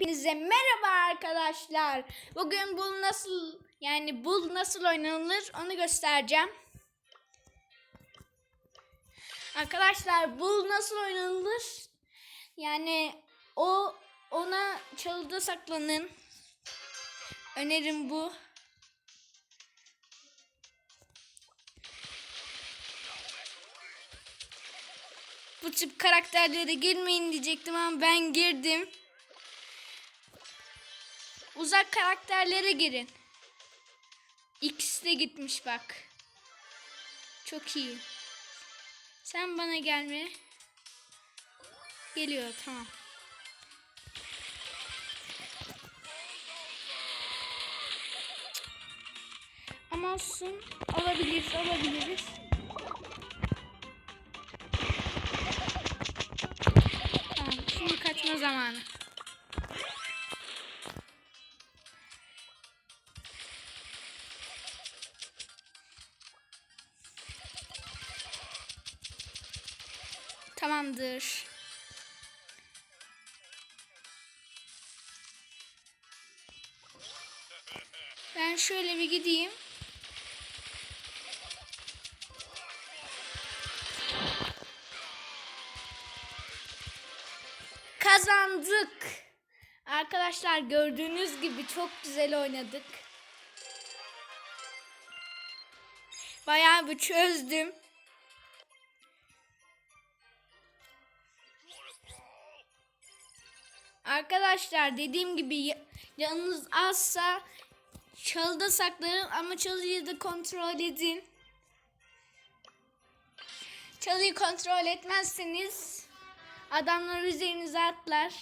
Hepinize merhaba arkadaşlar. Bugün bul nasıl yani bul nasıl oynanılır onu göstereceğim. Arkadaşlar bul nasıl oynanılır? Yani o ona çalıda saklanın. Önerim bu. Bu tip karakterlere girmeyin diyecektim ama ben girdim. Uzak karakterlere girin. İkisi de gitmiş bak. Çok iyi. Sen bana gelme. Geliyor tamam. Ama olsun. Alabiliriz alabiliriz. Tamam şimdi kaçma zamanı. Tamamdır. Ben şöyle bir gideyim. Kazandık. Arkadaşlar gördüğünüz gibi çok güzel oynadık. Bayağı bir çözdüm. Arkadaşlar dediğim gibi ya- yanınız azsa çalıda saklanın ama çalıyı da kontrol edin. Çalıyı kontrol etmezseniz adamlar üzerinize atlar.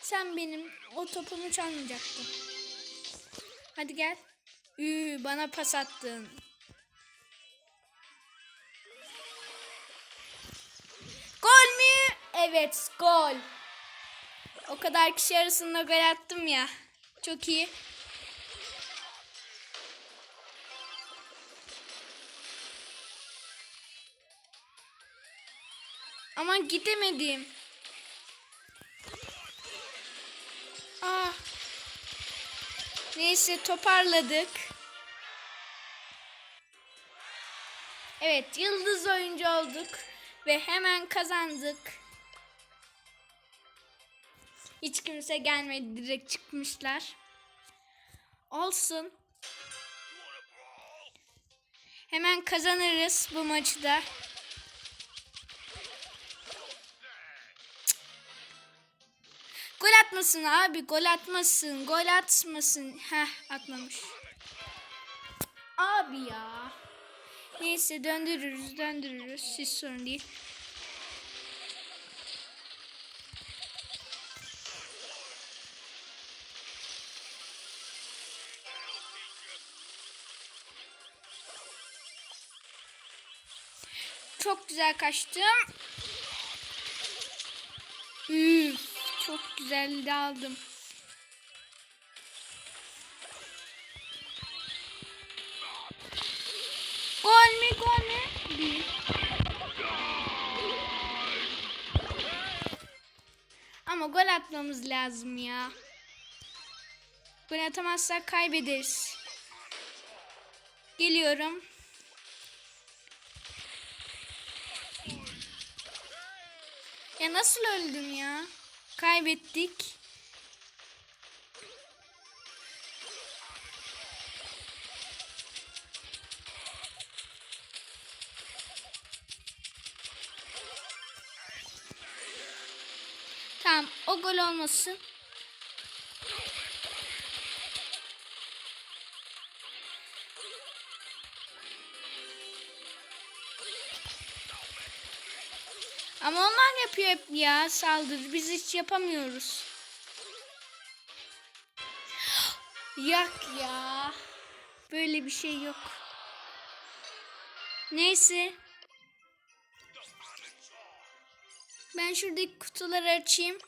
Sen benim o topumu çalmayacaktın. Hadi gel. Ü bana pas attın. Gol mü? Evet gol. O kadar kişi arasında gol attım ya. Çok iyi. Ama gidemedim. Neyse toparladık. Evet yıldız oyuncu olduk ve hemen kazandık. Hiç kimse gelmedi direkt çıkmışlar. Olsun. Hemen kazanırız bu maçı da. Atmasın abi gol atmasın gol atmasın. Heh atmamış. Abi ya. Neyse döndürürüz döndürürüz hiç sorun değil. Çok güzel kaçtım. Üf, çok güzel de aldım. Gol mü gol mü? Değil. Ama gol atmamız lazım ya. Gol atamazsak kaybederiz. Geliyorum. Ya nasıl öldüm ya? Kaybettik. Tamam o gol olmasın. Ama onlar yapıyor hep ya saldırı. Biz hiç yapamıyoruz. Yak ya. Böyle bir şey yok. Neyse. Ben şuradaki kutuları açayım.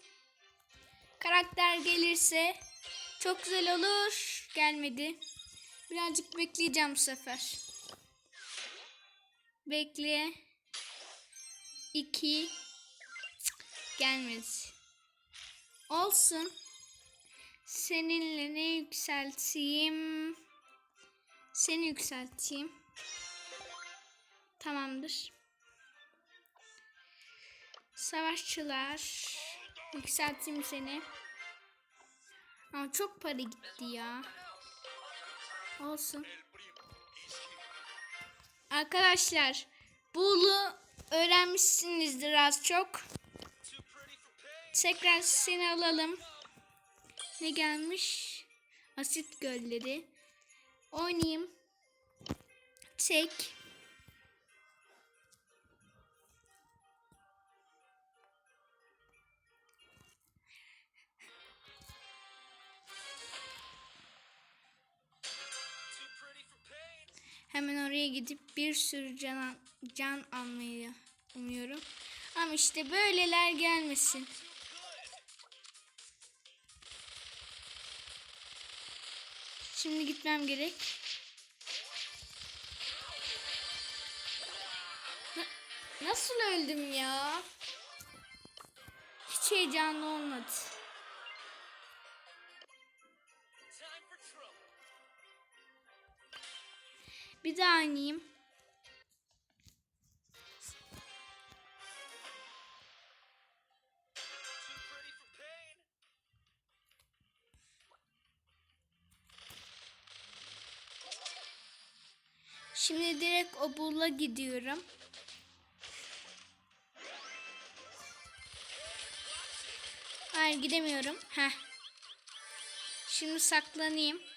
Karakter gelirse çok güzel olur. Gelmedi. Birazcık bekleyeceğim bu sefer. Bekle. İki. Cık, Gelmedi. Olsun. Seninle ne yükselteyim? Seni yükselteyim. Tamamdır. Savaşçılar. Yükselteyim seni. Ama çok para gitti ya. Olsun. Arkadaşlar, Buğulu öğrenmişsinizdir az çok. Tekrar seni alalım. Ne gelmiş? Asit gölleri. Oynayayım. Tek. Hemen oraya gidip bir sürü can, can almayı umuyorum. Ama işte böyleler gelmesin. Şimdi gitmem gerek. Na- nasıl öldüm ya? Hiç heyecanlı olmadı. Bir daha oynayayım. Şimdi direkt o bulla gidiyorum. Hayır gidemiyorum. Heh. Şimdi saklanayım.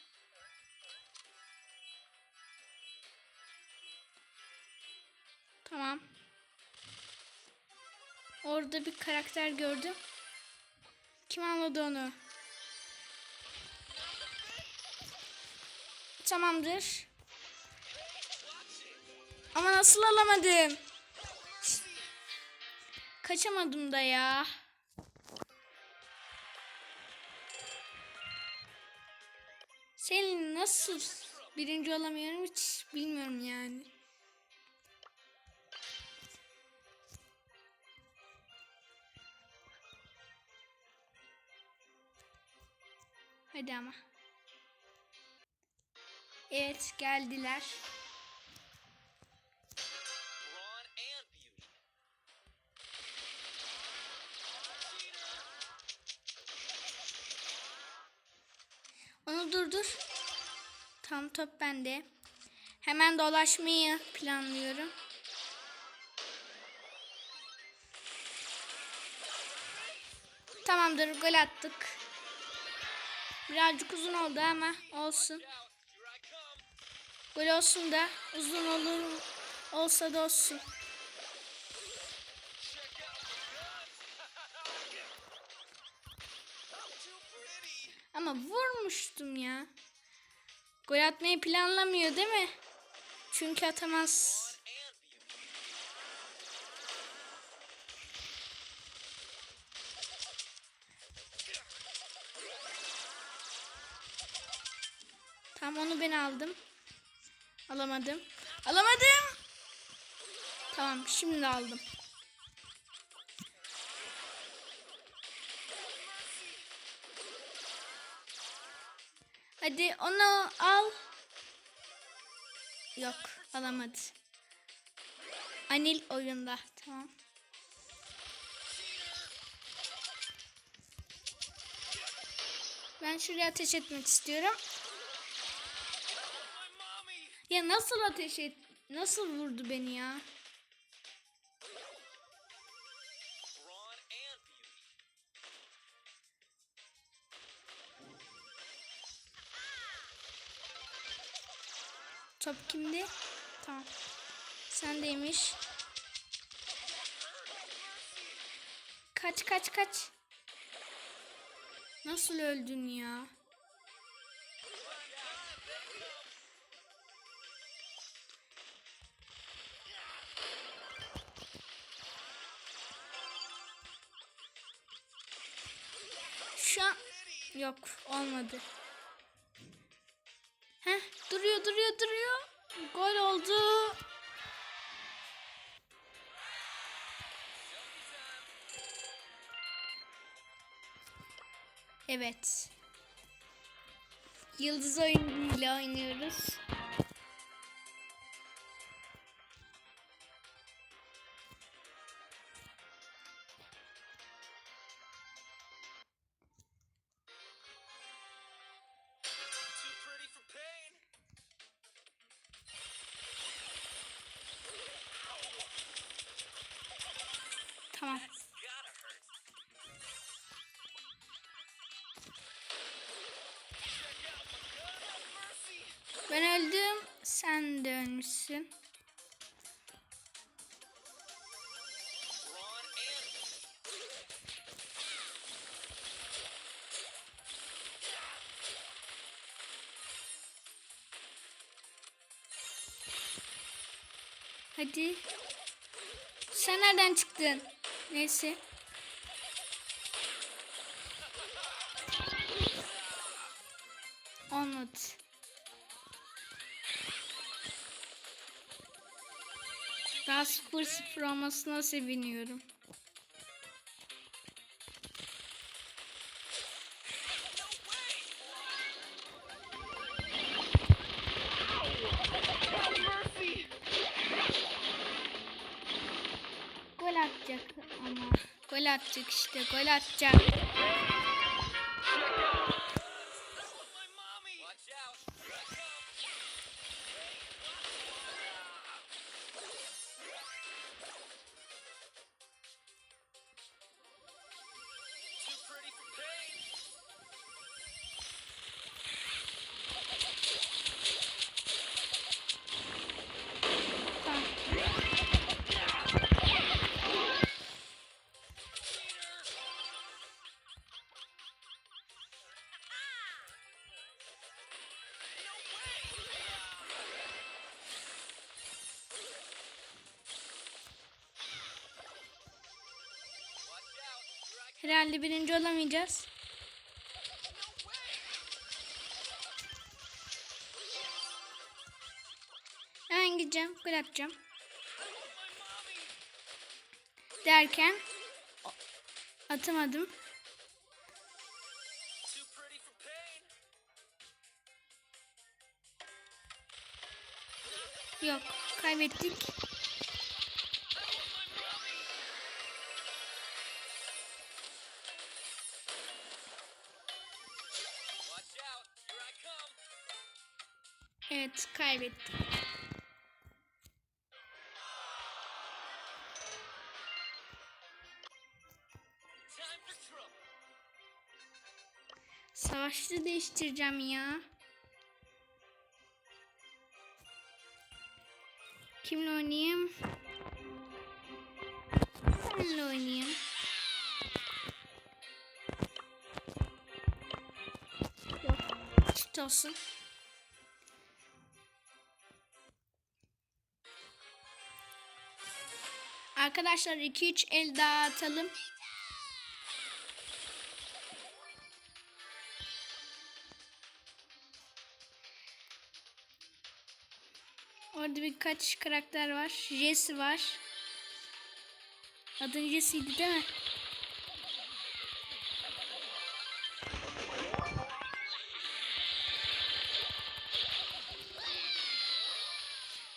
Tamam. Orada bir karakter gördüm. Kim anladı onu? Tamamdır. Ama nasıl alamadım? Kaçamadım da ya. Senin nasıl birinci olamıyorum hiç bilmiyorum yani. Hadi ama. Evet geldiler. Onu durdur. Tam top bende. Hemen dolaşmayı planlıyorum. Tamamdır gol attık. Birazcık uzun oldu ama olsun. Gol olsun da uzun olur olsa da olsun. Ama vurmuştum ya. Gol atmayı planlamıyor değil mi? Çünkü atamaz. Tam onu ben aldım. Alamadım. Alamadım. Tamam şimdi aldım. Hadi onu al. Yok alamadı. Anil oyunda. Tamam. Ben şuraya ateş etmek istiyorum. Ya nasıl ateş et? Nasıl vurdu beni ya? Top kimde? Tamam. Sendeymiş. Kaç kaç kaç. Nasıl öldün ya? Yok olmadı. Heh duruyor duruyor. Gol oldu. Evet. Yıldız oyunuyla oynuyoruz. And Hadi. Sen nereden çıktın? Neyse. Olmadı. Daha 0-0 olmasına seviniyorum. Gol atacak ama. Gol atacak işte. Gol atacak. Herhalde birinci olamayacağız. Hemen gideceğim. Gol atacağım. Derken atamadım. Yok. Kaybettik. Kaybettik. Savaşçı değiştireceğim ya. Kimle oynayayım? Senle oynayayım. Yok. Çift olsun. Arkadaşlar 2-3 el daha atalım. Orada birkaç karakter var. Jesse var. Adın Jesse'ydi değil mi?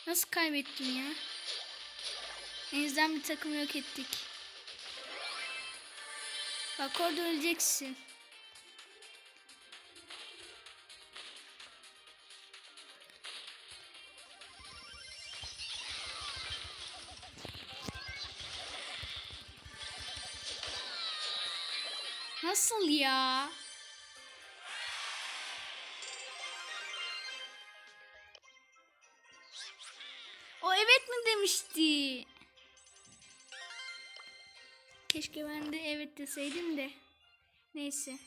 Nasıl kaybettim ya? Denizden bir takım yok ettik. Bak orada öleceksin. Nasıl ya? Keşke ben de evet deseydim de. Neyse.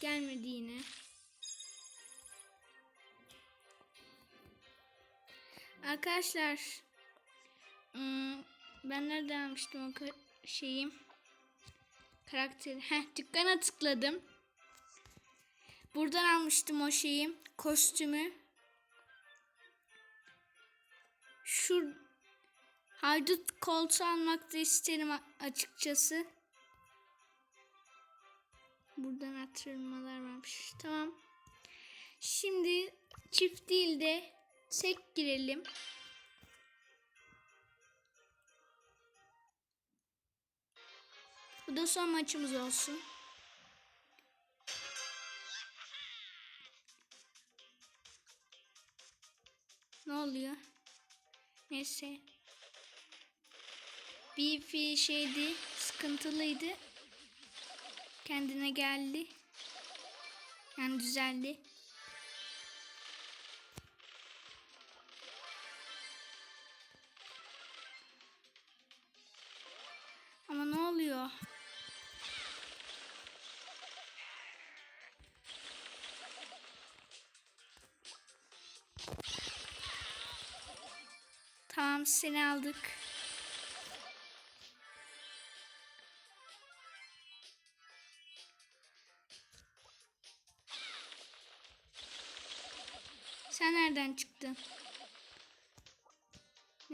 Gelmedi yine. Arkadaşlar. hmm, Ben nereden almıştım o ka- şeyi? Karakteri. Heh dükkana tıkladım. Buradan almıştım o şeyi. Kostümü. Şu haydut koltuğu almak da isterim açıkçası. Buradan artırmalar varmış. Tamam. Şimdi çift değil de tek girelim. Bu da son maçımız olsun. Ne oluyor? Neyse. Bir fi şeydi, sıkıntılıydı. Kendine geldi. Yani düzeldi. Ama ne oluyor? Tamam seni aldık.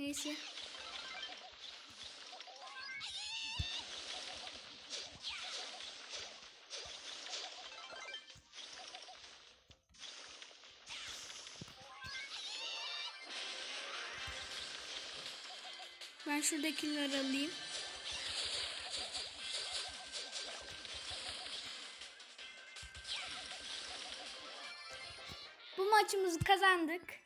Neyse. Ben şuradakileri alayım. Bu maçımızı kazandık.